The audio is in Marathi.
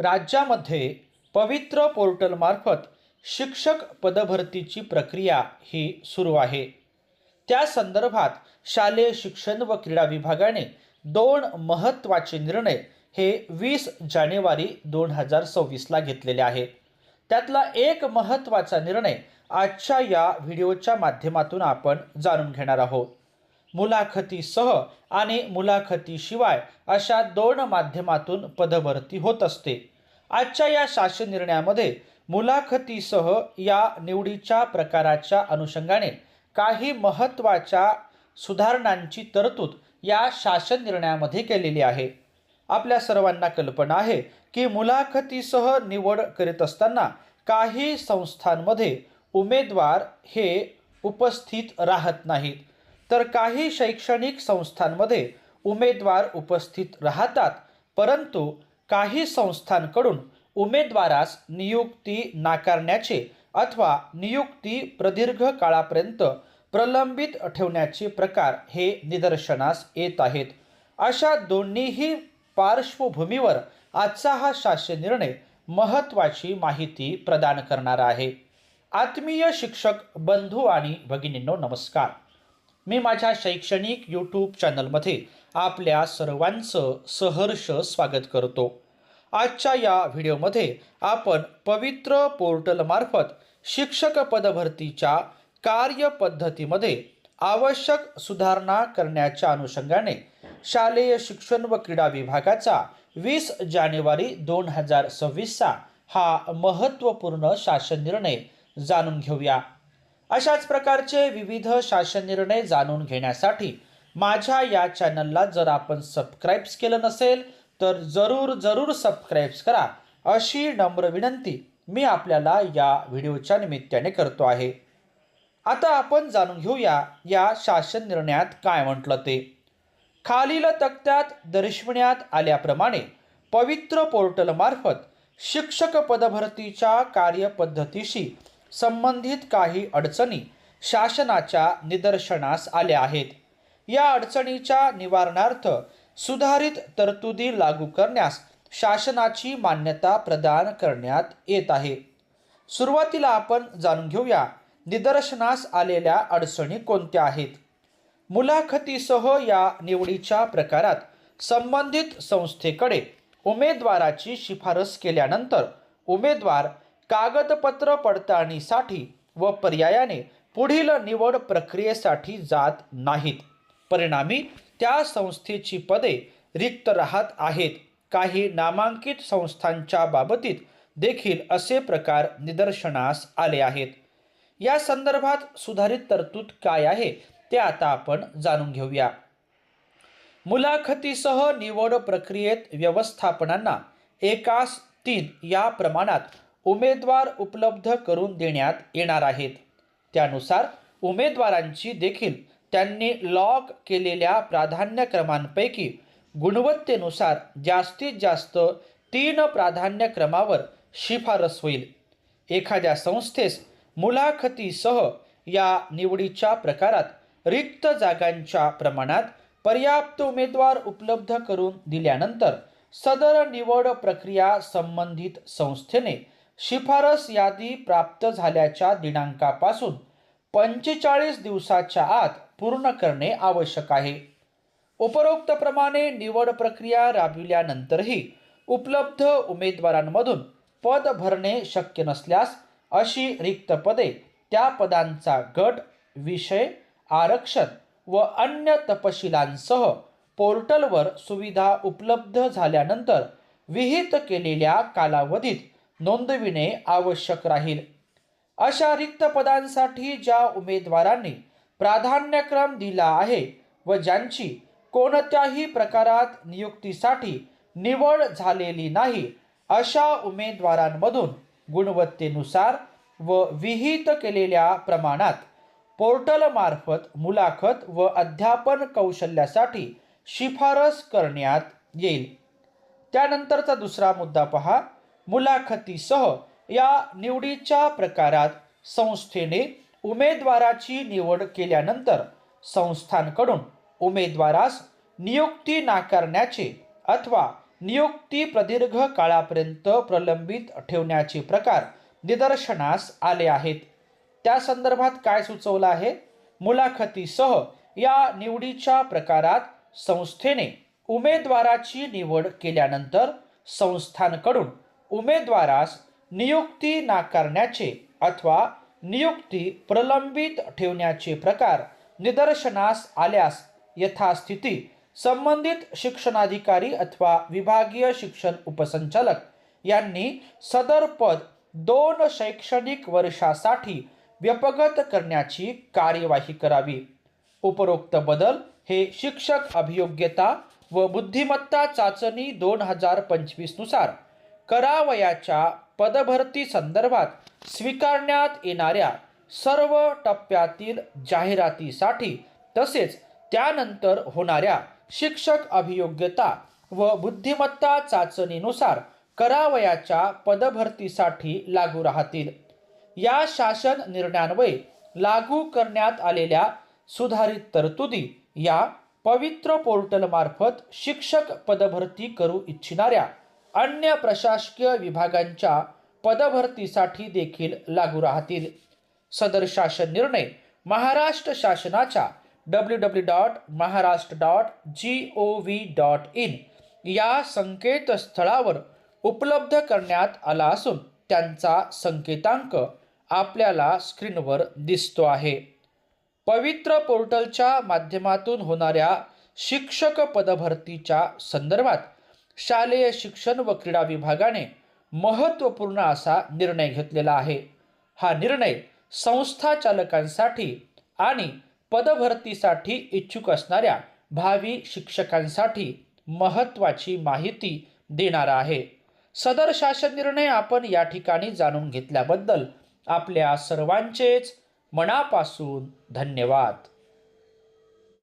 राज्यामध्ये पवित्र पोर्टलमार्फत शिक्षक पदभरतीची प्रक्रिया ही सुरू आहे. त्या संदर्भात शालेय शिक्षण व क्रीडा विभागाने दोन महत्त्वाचे निर्णय हे वीस जानेवारी दोन हजार सव्वीसला घेतलेले आहे. त्यातला एक महत्त्वाचा निर्णय आजच्या या व्हिडिओच्या माध्यमातून आपण जाणून घेणार आहोत. मुलाखतीसह आणि मुलाखतीशिवाय अशा दोन माध्यमातून पदभरती होत असते. आजच्या या शासन निर्णयामध्ये मुलाखतीसह या निवडीच्या प्रकाराच्या अनुषंगाने काही महत्त्वाच्या सुधारणांची तरतूद या शासन निर्णयामध्ये केलेली आहे. आपल्या सर्वांना कल्पना आहे की मुलाखतीसह निवड करीत असताना काही संस्थांमध्ये उमेदवार हे उपस्थित राहत नाहीत. तर काही शैक्षणिक संस्थांमध्ये उमेदवार उपस्थित राहतात परंतु काही संस्थांकडून उमेदवारास नियुक्ती नाकारण्याचे अथवा नियुक्ती प्रदीर्घ काळापर्यंत प्रलंबित ठेवण्याचे प्रकार हे निदर्शनास येत आहेत. अशा दोन्हीही पार्श्वभूमीवर आजचा हा शासन निर्णय महत्त्वाची माहिती प्रदान करणारा आहे. आत्मीय शिक्षक बंधू आणि भगिनींनो नमस्कार. मी माझ्या शैक्षणिक यूट्यूब चॅनलमध्ये आपल्या सर्वांचं सहर्ष स्वागत करतो. आजच्या या व्हिडिओमध्ये आपण पवित्र पोर्टलमार्फत शिक्षक पदभरतीच्या कार्यपद्धतीमध्ये आवश्यक सुधारणा करण्याच्या अनुषंगाने शालेय शिक्षण व क्रीडा विभागाचा वीस जानेवारी दोन हजार सव्वीसचा हा महत्त्वपूर्ण शासन निर्णय जाणून घेऊया. अशाच प्रकारचे विविध शासन निर्णय जाणून घेण्यासाठी माझ्या या चॅनलला जर आपण सबस्क्राईब्स केलं नसेल तर जरूर जरूर सबस्क्राईब्स करा. अशी नम्र विनंती मी आपल्याला या व्हिडिओच्या निमित्ताने करतो आहे. आता आपण जाणून घेऊया या शासन निर्णयात काय म्हटलं ते. खालील तक्त्यात दर्शविण्यात आल्याप्रमाणे पवित्र पोर्टलमार्फत शिक्षक पदभरतीच्या कार्यपद्धतीशी संबंधित काही अडचणी शासनाच्या निदर्शनास आल्या आहेत. या अडचणीच्या निवारणार्थ सुधारित तरतुदी लागू करण्यास शासनाची मान्यता प्रदान करण्यात येत आहे. सुरुवातीला आपण जाणून घेऊया निदर्शनास आलेल्या अडचणी कोणत्या आहेत. मुलाखतीसह या निवडीच्या प्रकारात संबंधित संस्थेकडे उमेदवाराची शिफारस केल्यानंतर उमेदवार कागदपत्र पडताळणीसाठी व पर्यायाने पुढील निवड प्रक्रियेसाठी जात नाहीत. परिणामी त्या संस्थेची पदे रिक्त राहत आहेत. काही नामांकित संस्थांच्या बाबतीत देखील असे प्रकार निदर्शनास आले आहेत. या संदर्भात सुधारित तरतूद काय आहे ते आता आपण जाणून घेऊया. मुलाखतीसह निवड प्रक्रियेत व्यवस्थापनांना एकास तीन या प्रमाणात उमेदवार उपलब्ध करून देण्यात येणार आहेत. त्यानुसार उमेदवारांची देखील त्यांनी लॉग केलेल्या प्राधान्यक्रमांपैकी गुणवत्तेनुसार जास्तीत जास्त तीन प्राधान्यक्रमावर शिफारस होईल. एखाद्या संस्थेस मुलाखतीसह या निवडीच्या प्रकारात रिक्त जागांच्या प्रमाणात पर्याप्त उमेदवार उपलब्ध करून दिल्यानंतर सदर निवड प्रक्रिया संबंधित संस्थेने शिफारस यादी प्राप्त झाल्याच्या दिनांकापासून पंचेचाळीस दिवसाच्या आत पूर्ण करणे आवश्यक आहे. उपरोक्तप्रमाणे निवड प्रक्रिया राबविल्यानंतरही उपलब्ध उमेदवारांमधून पद भरणे शक्य नसल्यास अशी रिक्त पदे त्या पदांचा गट विषय आरक्षण व अन्य तपशिलांसह पोर्टलवर सुविधा उपलब्ध झाल्यानंतर विहित केलेल्या कालावधीत नोंदविणे आवश्यक राहील. अशा रिक्त पदांसाठी ज्या उमेदवारांनी प्राधान्यक्रम दिला आहे व ज्यांची कोणत्याही प्रकारात नियुक्तीसाठी निवड झालेली नाही अशा उमेदवारांमधून गुणवत्तेनुसार व विहित केलेल्या प्रमाणात पोर्टलमार्फत मुलाखत व अध्यापन कौशल्यासाठी शिफारस करण्यात येईल. त्यानंतरचा दुसरा मुद्दा पहा. मुलाखतीसह या निवडीच्या प्रकारात संस्थेने उमेदवाराची निवड केल्यानंतर संस्थांकडून उमेदवारास नियुक्ती नाकारण्याचे अथवा नियुक्ती प्रदीर्घ काळापर्यंत प्रलंबित ठेवण्याचे प्रकार निदर्शनास आले आहेत. त्या संदर्भात काय सुचवलं आहे? मुलाखतीसह या निवडीच्या प्रकारात संस्थेने उमेदवाराची निवड केल्यानंतर संस्थांकडून उमेदवारास नियुक्ती नाकारण्याचे अथवा नियुक्ती प्रलंबित ठेवण्याचे प्रकार निदर्शनास आल्यास यथास्थिती संबंधित शिक्षणाधिकारी अथवा विभागीय शिक्षण उपसंचालक यांनी सदर पद दोन शैक्षणिक वर्षासाठी व्यपगत करण्याची कार्यवाही करावी. उपरोक्त बदल हे शिक्षक अभियोग्यता व बुद्धिमत्ता चाचणी दोन हजार पंचवीसनुसार करावयाच्या पदभरती संदर्भात स्वीकारण्यात येणाऱ्या सर्व टप्प्यातील जाहिरातीसाठी तसेच त्यानंतर होणाऱ्या शिक्षक अभियोग्यता व बुद्धिमत्ता चाचणीनुसार करावयाच्या पदभरतीसाठी लागू राहतील. या शासन निर्णयान्वये लागू करण्यात आलेल्या सुधारित तरतुदी या पवित्र पोर्टलमार्फत शिक्षक पदभरती करू इच्छिणाऱ्या अन्य प्रशासकीय विभागांच्या पदभरतीसाठी देखील लागू राहतील. सदर शासन निर्णय महाराष्ट्र शासनाच्या W W dot Maharashtra dot G O V dot in या संकेतस्थळावर उपलब्ध करण्यात आला असून त्यांचा संकेतांक आपल्याला स्क्रीनवर दिसतो आहे. पवित्र पोर्टलच्या माध्यमातून होणाऱ्या शिक्षक पदभरतीच्या संदर्भात शालेय शिक्षण व क्रीडा विभागाने महत्त्वपूर्ण असा निर्णय घेतलेला आहे. हा निर्णय संस्था चालकांसाठी आणि पदभरतीसाठी इच्छुक असणाऱ्या भावी शिक्षकांसाठी महत्त्वाची माहिती देणारा आहे. सदर शासन निर्णय आपण या ठिकाणी जाणून घेतल्याबद्दल आपल्या सर्वांचेच मनापासून धन्यवाद.